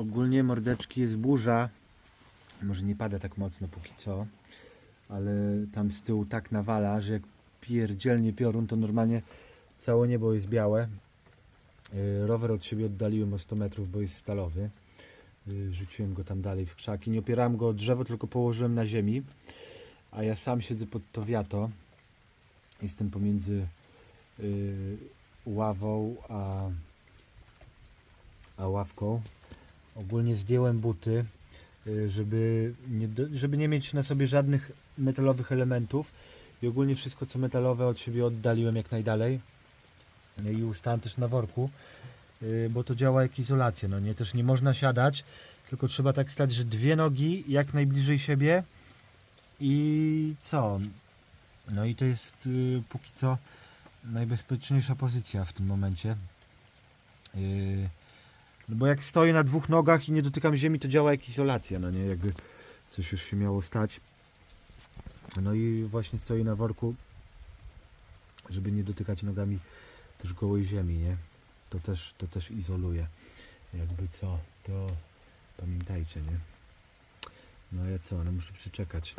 Ogólnie mordeczki jest burza. Może nie pada tak mocno póki co, ale tam z tyłu tak nawala, że jak pierdzielnie piorun, to normalnie całe niebo jest białe. Yy, Rower od siebie oddaliłem o 100 metrów, bo jest stalowy. Yy, Rzuciłem go tam dalej w krzaki. Nie opierałem go o drzewo, tylko położyłem na ziemi. A ja sam siedzę pod to wiato. Jestem pomiędzy yy, ławą a, a ławką. Ogólnie zdjąłem buty, y, żeby nie, żeby nie mieć na sobie żadnych metalowych elementów. I ogólnie wszystko co metalowe od siebie oddaliłem jak najdalej. No I ustałem też na worku, y, bo to działa jak izolacja. No nie, też nie można siadać, tylko trzeba tak stać, że dwie nogi jak najbliżej siebie i co? No i to jest y, póki co najbezpieczniejsza pozycja w tym momencie. Yy, no bo jak stoję na dwóch nogach i nie dotykam ziemi, to działa jak izolacja, no nie? Jakby coś już się miało stać. No i właśnie stoję na worku, żeby nie dotykać nogami też gołej ziemi, nie? To też, to też izoluje. Jakby co, to pamiętajcie, nie? No ja co, no muszę przeczekać.